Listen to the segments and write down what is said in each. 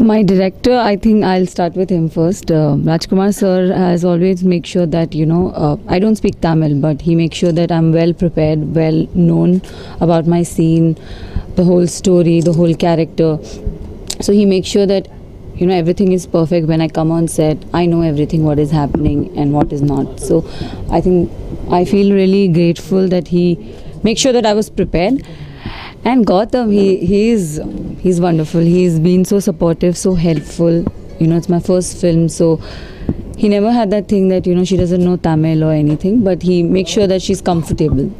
My director, I think I'll start with him first. Uh, Rajkumar sir has always make sure that you know uh, I don't speak Tamil, but he makes sure that I'm well prepared, well known about my scene, the whole story, the whole character. So he makes sure that you know everything is perfect when I come on set. I know everything what is happening and what is not. So I think I feel really grateful that he makes sure that I was prepared. And Gautam, he he's he's wonderful. He's been so supportive, so helpful. You know, it's my first film, so he never had that thing that you know she doesn't know Tamil or anything, but he makes sure that she's comfortable.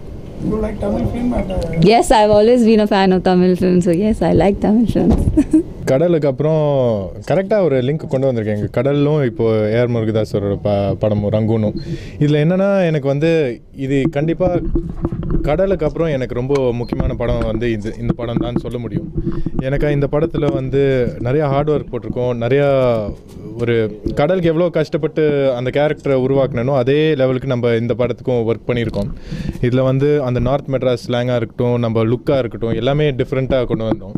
You like Tamil film and uh, Yes, I've always been a fan of Tamil films, so yes, I like Tamil films. கடலுக்கு அப்புறம் கரெக்டாக ஒரு link கொண்டு வந்திருக்கேன் கடலும் இப்போது AR முருகதாஸரோட ப படமும் ரங்கூனும் இதில் என்னென்னா எனக்கு வந்து இது கண்டிப்பாக கடலுக்கு அப்புறம் எனக்கு ரொம்ப முக்கியமான படம் வந்து இது இந்த படம் தான் சொல்ல முடியும். எனக்கு இந்த படத்தில் வந்து நிறையா ஹார்ட் ஒர்க் போட்டிருக்கோம். நிறையா ஒரு கடலுக்கு எவ்வளோ கஷ்டப்பட்டு அந்த கேரக்டரை உருவாக்குனனோ அதே லெவலுக்கு நம்ம இந்த படத்துக்கும் ஒர்க் பண்ணியிருக்கோம். இதில் வந்து அந்த நார்த் மெட்ராஸ் ஸ்லாங்காக இருக்கட்டும் நம்ம லுக்காக இருக்கட்டும் எல்லாமே டிஃப்ரெண்ட்டாக கொண்டு வந்தோம்.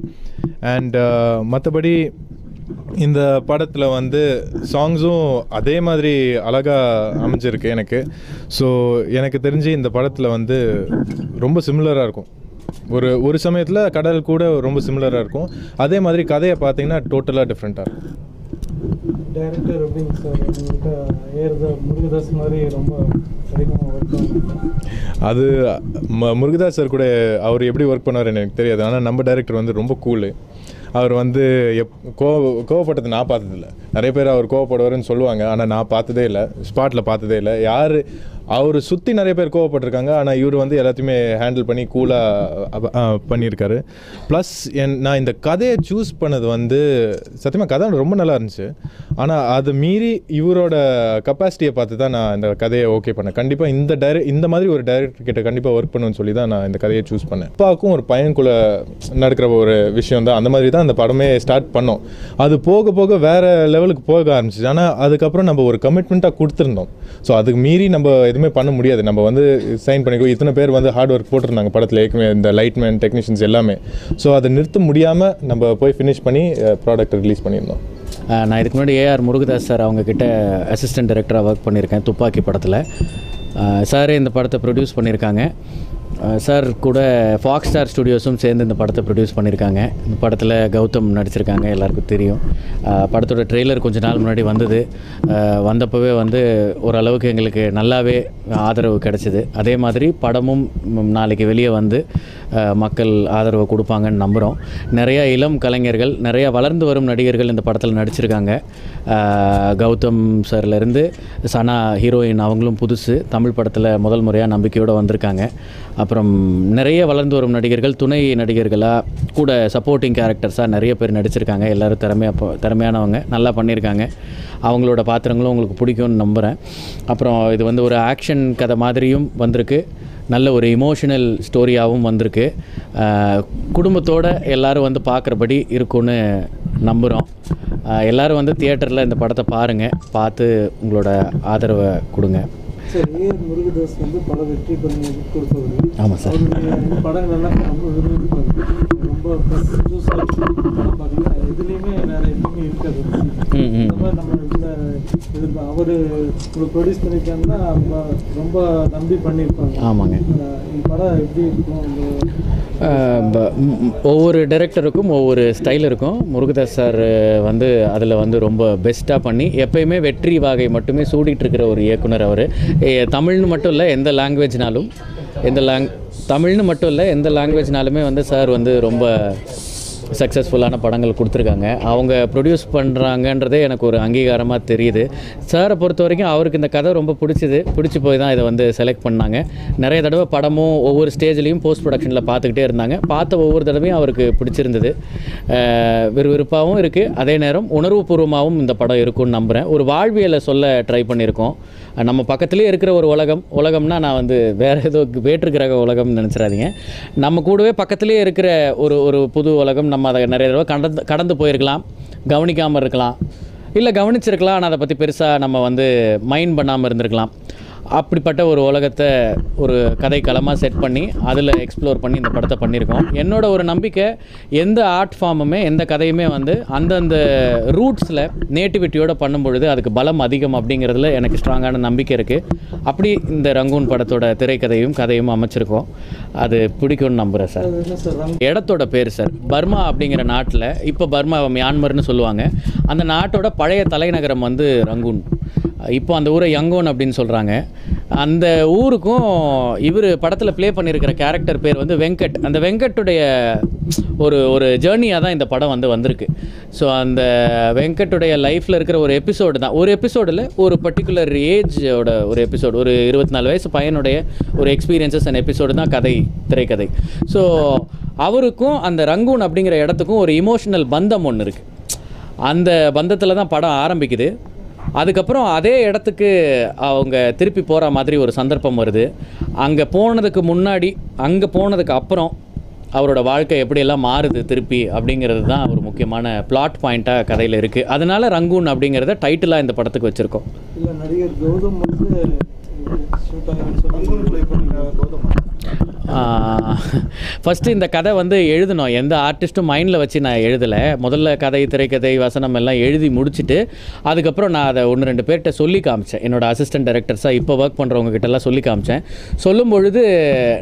அண்ட் uh, மற்றபடி இந்த படத்தில் வந்து சாங்ஸும் அதே மாதிரி அழகாக அமைஞ்சிருக்கு எனக்கு. ஸோ எனக்கு தெரிஞ்சு இந்த படத்தில் வந்து ரொம்ப சிமிலராக இருக்கும். ஒரு ஒரு சமயத்தில் கடல் கூட ரொம்ப சிமிலராக இருக்கும். அதே மாதிரி கதையை பார்த்தீங்கன்னா டோட்டலாக டிஃப்ரெண்ட்டாக இருக்கும். டைரக்டர் எப்படிங்க சார் உங்கள்கிட்ட ஏறுத முருகதாஸ் மாதிரி ரொம்ப அது ம முருகதாஸ் சார் கூட அவர் எப்படி ஒர்க் பண்ணார் எனக்கு தெரியாது. ஆனால் நம்ம டைரக்டர் வந்து ரொம்ப கூலு அவர் வந்து எப் கோவ கோவப்பட்டது நான் பார்த்ததில்ல. நிறைய பேர் அவர் கோவப்படுவாருன்னு சொல்லுவாங்க. ஆனால் நான் பார்த்ததே இல்லை. ஸ்பாட்டில் பார்த்ததே இல்லை. யார் அவர் சுற்றி நிறைய பேர் கோவப்பட்டிருக்காங்க ஆனால் இவர் வந்து எல்லாத்தையுமே ஹேண்டில் பண்ணி கூலாக பண்ணியிருக்காரு. ப்ளஸ் என் நான் இந்த கதையை சூஸ் பண்ணது வந்து சத்தியமாக கதை ரொம்ப நல்லா இருந்துச்சு. ஆனால் அது மீறி இவரோட கப்பாசிட்டியை பார்த்து தான் நான் இந்த கதையை ஓகே பண்ணேன். கண்டிப்பாக இந்த டைர இந்த மாதிரி ஒரு டைரக்டர் கிட்ட கண்டிப்பாக ஒர்க் பண்ணுன்னு சொல்லி தான் நான் இந்த கதையை சூஸ் பண்ணேன். அப்பாவுக்கும் ஒரு பையன்குள்ளே நடக்கிற ஒரு விஷயம் தான். அந்த மாதிரி தான் அந்த படமே ஸ்டார்ட் பண்ணோம். அது போக போக வேற லெவலுக்கு போக ஆரம்பிச்சிச்சு. ஆனால் அதுக்கப்புறம் நம்ம ஒரு கமிட்மெண்ட்டாக கொடுத்துருந்தோம். ஸோ அதுக்கு மீறி நம்ம எதுவுமே பண்ண முடியாது. நம்ம வந்து சைன் பண்ணிக்கோ இத்தனை பேர் வந்து ஹார்ட் ஒர்க் போட்டிருந்தாங்க படத்தில் ஏற்கனவே இந்த லைட்மேன் டெக்னீஷியன்ஸ் எல்லாமே. ஸோ அதை நிறுத்த முடியாமல் நம்ம போய் ஃபினிஷ் பண்ணி ப்ராடக்ட் ரிலீஸ் பண்ணியிருந்தோம். நான் இதுக்கு முன்னாடி ஏஆர் முருகதாஸ் சார் அவங்கக்கிட்ட அசிஸ்டன்ட் டைரக்டராக ஒர்க் பண்ணியிருக்கேன் துப்பாக்கி படத்தில். சாரே இந்த படத்தை ப்ரொடியூஸ் பண்ணியிருக்காங்க. சார் கூட ஃபாக்ஸ் ஸ்டார் ஸ்டுடியோஸும் சேர்ந்து இந்த படத்தை ப்ரொடியூஸ் பண்ணியிருக்காங்க. இந்த படத்தில் கௌதம் நடிச்சிருக்காங்க எல்லாருக்கும் தெரியும். படத்தோட ட்ரெய்லர் கொஞ்ச நாள் முன்னாடி வந்தது. வந்தப்போவே வந்து ஓரளவுக்கு எங்களுக்கு நல்லாவே ஆதரவு கிடச்சிது. அதே மாதிரி படமும் நாளைக்கு வெளியே வந்து மக்கள் ஆதரவு கொடுப்பாங்கன்னு நம்புகிறோம் நிறையா இளம் கலைஞர்கள் நிறைய வளர்ந்து வரும் நடிகர்கள் இந்த படத்தில் நடிச்சிருக்காங்க. கௌதம் சார்லேருந்து சனா ஹீரோயின் அவங்களும் புதுசு தமிழ் படத்தில் முதல் முறையாக நம்பிக்கையோடு வந்திருக்காங்க. அப்புறம் நிறைய வளர்ந்து வரும் நடிகர்கள் துணை நடிகர்களாக கூட சப்போர்ட்டிங் கேரக்டர்ஸாக நிறைய பேர் நடிச்சிருக்காங்க. எல்லோரும் திறமையாக திறமையானவங்க நல்லா பண்ணியிருக்காங்க அவங்களோட பாத்திரங்களும் உங்களுக்கு பிடிக்கும்னு நம்புகிறேன் அப்புறம் இது வந்து ஒரு ஆக்ஷன் கதை மாதிரியும் வந்திருக்கு. நல்ல ஒரு இமோஷனல் ஸ்டோரியாகவும் வந்திருக்கு. குடும்பத்தோட எல்லாரும் வந்து பார்க்குறபடி இருக்கும்னு நம்புகிறோம் எல்லாரும் வந்து தியேட்டரில் இந்த படத்தை பாருங்கள் பார்த்து உங்களோட ஆதரவை கொடுங்க. முருகதாஸ் வந்து பல வெற்றி பண்ணி கொடுத்தவர். ஆமாம் சார். படங்கள் எல்லாம் ரொம்ப எதுவுமே இருக்காது இந்த மாதிரி நம்ம அவர் ப்ரொடியூஸ் பண்ணியிருக்காங்கன்னா ரொம்ப நம்பி பண்ணியிருப்பாங்க ஆமாங்க படம் எப்படி இருக்கும் ஒவ்வொரு டைரக்டருக்கும் ஒவ்வொரு ஸ்டைல் இருக்கும். முருகதாஸ் சார் வந்து அதில் வந்து ரொம்ப பெஸ்ட்டாக பண்ணி எப்பயுமே வெற்றி வாகை மட்டுமே சூடிட்டு இருக்கிற ஒரு இயக்குனர் அவர். தமிழ்னு மட்டும் இல்லை எந்த லாங்குவேஜ்னாலும் எந்த லாங் தமிழ்னு மட்டும் இல்லை எந்த லாங்குவேஜ்னாலுமே வந்து சார் வந்து ரொம்ப சக்ஸஸ்ஃபுல்லான படங்கள் கொடுத்துருக்காங்க. அவங்க ப்ரொடியூஸ் பண்ணுறாங்கன்றதே எனக்கு ஒரு அங்கீகாரமாக தெரியுது. சாரை பொறுத்த வரைக்கும் அவருக்கு இந்த கதை ரொம்ப பிடிச்சிது. பிடிச்சி போய் தான் இதை வந்து செலக்ட் பண்ணாங்க. நிறைய தடவை படமும் ஒவ்வொரு ஸ்டேஜ்லேயும் போஸ்ட் ப்ரொடக்ஷனில் பார்த்துக்கிட்டே இருந்தாங்க. பார்த்த ஒவ்வொரு தடவையும் அவருக்கு பிடிச்சிருந்தது. விறுவிறுப்பாகவும் இருக்குது அதே நேரம் உணர்வுபூர்வமாகவும் இந்த படம் இருக்கும்னு நம்புகிறேன் ஒரு வாழ்வியலை சொல்ல ட்ரை பண்ணியிருக்கோம். நம்ம பக்கத்துலேயே இருக்கிற ஒரு உலகம். உலகம்னா நான் வந்து வேறு ஏதோ வேற்று கிரக உலகம்னு நினச்சிடாதீங்க. நம்ம கூடவே பக்கத்துலேயே இருக்கிற ஒரு ஒரு புது உலகம் நம்ம அதை நிறைய தடவை கடந்து கடந்து போயிருக்கலாம் கவனிக்காமல் இருக்கலாம். இல்லை கவனிச்சிருக்கலாம் ஆனால் அதை பற்றி பெருசாக நம்ம வந்து மைண்ட் பண்ணாமல் இருந்திருக்கலாம். அப்படிப்பட்ட ஒரு உலகத்தை ஒரு கதைக்களமாக செட் பண்ணி அதில் எக்ஸ்ப்ளோர் பண்ணி இந்த படத்தை பண்ணியிருக்கோம். என்னோட ஒரு நம்பிக்கை எந்த ஆர்ட் ஃபார்முமே எந்த கதையுமே வந்து அந்தந்த ரூட்ஸில் நேட்டிவிட்டியோட பண்ணும் பொழுது அதுக்கு பலம் அதிகம் அப்படிங்கிறதுல எனக்கு ஸ்ட்ராங்கான நம்பிக்கை இருக்குது அப்படி இந்த ரங்கூன் படத்தோட திரைக்கதையும் கதையும் அமைச்சிருக்கோம். அது பிடிக்கும்னு நம்புகிறேன் சார். இடத்தோட பேர் சார். பர்மா அப்படிங்கிற நாட்டில் இப்போ பர்மா மியான்மர்னு சொல்லுவாங்க. அந்த நாட்டோட பழைய தலைநகரம் வந்து ரங்கூன். இப்போ அந்த ஊரை யங்கோன் அப்படின்னு சொல்கிறாங்க அந்த ஊருக்கும் இவர் படத்தில் ப்ளே பண்ணியிருக்கிற கேரக்டர் பேர் வந்து வெங்கட். அந்த வெங்கட்டுடைய ஒரு ஒரு ஜேர்னியாக தான் இந்த படம் வந்து வந்திருக்கு. ஸோ அந்த வெங்கட்டுடைய லைஃப்பில் இருக்கிற ஒரு எபிசோடு தான். ஒரு எபிசோடில் ஒரு பர்டிகுலர் ஏஜோட ஒரு எபிசோடு ஒரு இருபத்தி நாலு வயசு பையனுடைய ஒரு எக்ஸ்பீரியன்சஸ் அண்ட் எபிசோடு தான் கதை திரைக்கதை. ஸோ அவருக்கும் அந்த ரங்கூன் அப்படிங்கிற இடத்துக்கும் ஒரு இமோஷனல் பந்தம் ஒன்று இருக்குது அந்த பந்தத்தில் தான் படம் ஆரம்பிக்குது. அதுக்கப்புறம் அதே இடத்துக்கு அவங்க திருப்பி போகிற மாதிரி ஒரு சந்தர்ப்பம் வருது. அங்கே போனதுக்கு முன்னாடி அங்கே போனதுக்கு அப்புறம் அவரோட வாழ்க்கை எப்படியெல்லாம் மாறுது திருப்பி அப்படிங்கிறது தான் ஒரு முக்கியமான பிளாட் பாயிண்ட்டாக கதையில் இருக்குது அதனால ரங்கூன் அப்படிங்கிறத டைட்டிலாக இந்த படத்துக்கு வச்சுருக்கோம். இல்லை நடிகர் கௌதம் வந்து ஃபஸ்ட்டு இந்த கதை வந்து எழுதணும். எந்த ஆர்டிஸ்ட்டும் மைண்டில் வச்சு நான் எழுதலை. முதல்ல கதை திரைக்கதை வசனம் எல்லாம் எழுதி முடிச்சுட்டு அதுக்கப்புறம் நான் அதை ஒன்று ரெண்டு பேர்கிட்ட சொல்லி காமிச்சேன். என்னோட அசிஸ்டன்ட் டைரக்டர்ஸாக இப்போ ஒர்க் பண்ணுறவங்க கிட்டலாம் சொல்லி காமிச்சேன். சொல்லும் பொழுது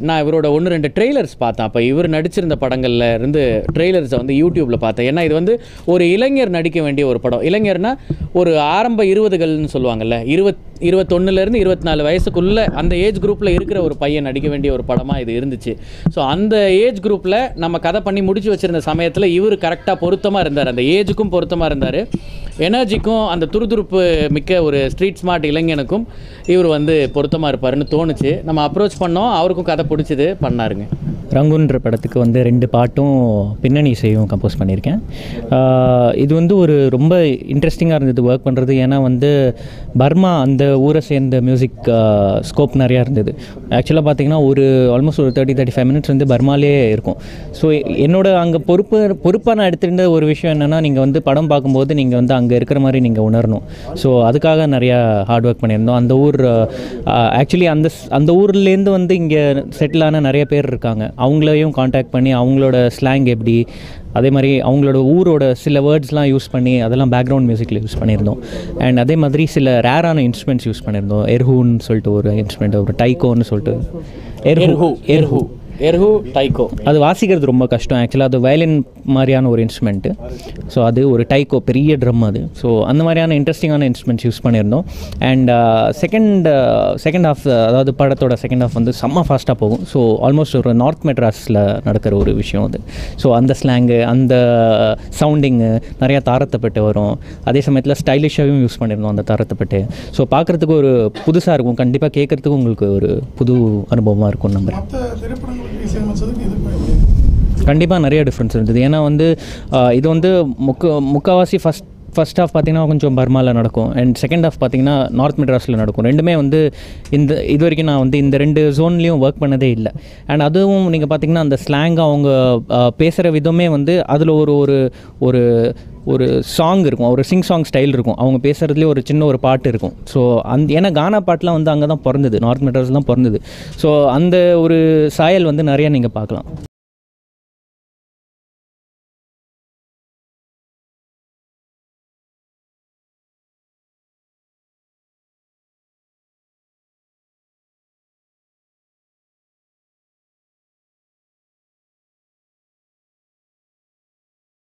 நான் இவரோட ஒன்று ரெண்டு ட்ரெய்லர்ஸ் பார்த்தேன். அப்போ இவர் நடிச்சிருந்த படங்களில் இருந்து ட்ரெய்லர்ஸை வந்து யூடியூப்பில் பார்த்தேன். ஏன்னா இது வந்து ஒரு இளைஞர் நடிக்க வேண்டிய ஒரு படம். இளைஞர்னா ஒரு ஆரம்ப இருபதுகள்னு சொல்லுவாங்கல்ல இருபத் இருபத்தொன்னுலேருந்து இருபத்தி நாலு வயசுக்குள்ளே அந்த ஏஜ் குரூப்பில் இருக்கிற ஒரு பையன் நடிக்க வேண்டிய ஒரு படமாக இது இருந்துச்சு. ஸோ அந்த ஏஜ் குரூப்பில் நம்ம கதை பண்ணி முடிச்சு வச்சிருந்த சமயத்தில் இவர் கரெக்டாக பொருத்தமாக இருந்தார். அந்த ஏஜுக்கும் பொருத்தமாக இருந்தார். எனர்ஜிக்கும் அந்த துருதுருப்பு மிக்க ஒரு ஸ்ட்ரீட் ஸ்மார்ட் இளைஞனுக்கும் இவர் வந்து பொருத்தமாக இருப்பாருன்னு தோணுச்சு. நம்ம அப்ரோச் பண்ணோம். அவருக்கும் கதை பிடிச்சது. பண்ணாருங்க. ரங்குன்ற படத்துக்கு வந்து ரெண்டு பாட்டும் பின்னணி இசையும் கம்போஸ் பண்ணியிருக்கேன். இது வந்து ஒரு ரொம்ப இன்ட்ரெஸ்டிங்காக இருந்தது ஒர்க் பண்ணுறது ஏன்னா வந்து பர்மா அந்த ஊரை சேர்ந்த மியூசிக் ஸ்கோப் நிறையா இருந்தது. ஆக்சுவலாக பார்த்தீங்கன்னா ஒரு ஆல்மோஸ்ட் ஒரு தேர்ட்டி தேர்ட்டி ஃபைவ் மினிட்ஸ் வந்து பர்மாலே இருக்கும். ஸோ என்னோட அங்கே பொறுப்பு பொறுப்பாக நான் எடுத்திருந்த ஒரு விஷயம் என்னென்னா நீங்கள் வந்து படம் பார்க்கும்போது நீங்கள் வந்து அங்கே இருக்கிற மாதிரி நீங்கள் உணரணும். ஸோ அதுக்காக நிறையா ஹார்ட் ஒர்க் பண்ணியிருந்தோம். அந்த ஊர் ஆக்சுவலி அந்த அந்த ஊர்லேருந்து வந்து இங்கே செட்டில் ஆன நிறைய பேர் இருக்காங்க. அவங்களையும் காண்டாக்ட் பண்ணி அவங்களோட ஸ்லாங் எப்படி அதே மாதிரி அவங்களோட ஊரோட சில வேர்ட்ஸ்லாம் யூஸ் பண்ணி அதெல்லாம் பேக்ரவுண்ட் மியூசிக்கில் யூஸ் பண்ணியிருந்தோம். அண்ட் அதே மாதிரி சில ரேரான இன்ஸ்ட்ருமெண்ட்ஸ் யூஸ் பண்ணியிருந்தோம். எர்ஹூன்னு சொல்லிட்டு ஒரு இன்ஸ்ட்ருமெண்ட் ஒரு டைகோன்னு சொல்லிட்டு. எர்ஹூ எர்ஹூ எர்ஹூ டைகோ அது வாசிக்கிறது ரொம்ப கஷ்டம். ஆக்சுவலாக அது வயலின் மாதிரியான ஒரு இன்ஸ்ட்ருமெண்ட்டு ஸோ அது ஒரு டைக்கோ பெரிய ட்ரம் அது. ஸோ அந்த மாதிரியான இன்ட்ரெஸ்டிங்கான இன்ஸ்ட்ருமெண்ட்ஸ் யூஸ் பண்ணியிருந்தோம். அண்ட் செகண்ட் செகண்ட் ஹாஃப் அதாவது படத்தோட செகண்ட் ஹாஃப் வந்து செம்ம ஃபாஸ்ட்டாக போகும். ஸோ ஆல்மோஸ்ட் ஒரு நார்த் மெட்ராஸில் நடக்கிற ஒரு விஷயம் அது. ஸோ அந்த ஸ்லாங்கு அந்த சவுண்டிங்கு நிறையா தாரத்தப்பட்டு வரும். அதே சமயத்தில் ஸ்டைலிஷாகவும் யூஸ் பண்ணியிருந்தோம் அந்த தாரத்தப்பட்டு. ஸோ பார்க்குறதுக்கு ஒரு புதுசாக இருக்கும். கண்டிப்பாக கேட்குறதுக்கு உங்களுக்கு ஒரு புது அனுபவமாக இருக்கும் நம்புறேன். இதுக்கு கண்டிப்பாக நிறைய டிஃப்ரென்ஸ் இருந்தது. ஏன்னா வந்து இது வந்து முக்க முக்கால்வாசி ஃபஸ்ட் ஃபர்ஸ்ட் ஹாஃப் பார்த்தீங்கன்னா கொஞ்சம் பர்மாவில் நடக்கும். அண்ட் செகண்ட் ஹாஃப் பார்த்தீங்கன்னா நார்த் மெட்ராஸில் நடக்கும். ரெண்டுமே வந்து இந்த இது வரைக்கும் நான் வந்து இந்த ரெண்டு ஜோன்லேயும் ஒர்க் பண்ணதே இல்லை. அண்ட் அதுவும் நீங்கள் பார்த்தீங்கன்னா அந்த ஸ்லாங் அவங்க பேசுகிற விதமே வந்து அதில் ஒரு ஒரு ஒரு ஒரு சாங் இருக்கும். ஒரு சிங் சாங் ஸ்டைல் இருக்கும். அவங்க பேசுகிறதுலேயே ஒரு சின்ன ஒரு பாட்டு இருக்கும். ஸோ அந்த ஏன்னா கானா பாட்டெலாம் வந்து அங்கே தான் பிறந்தது. நார்த் மெட்ராஸ் தான் பிறந்தது. ஸோ அந்த ஒரு சாயல் வந்து நிறையா நீங்கள் பார்க்கலாம்.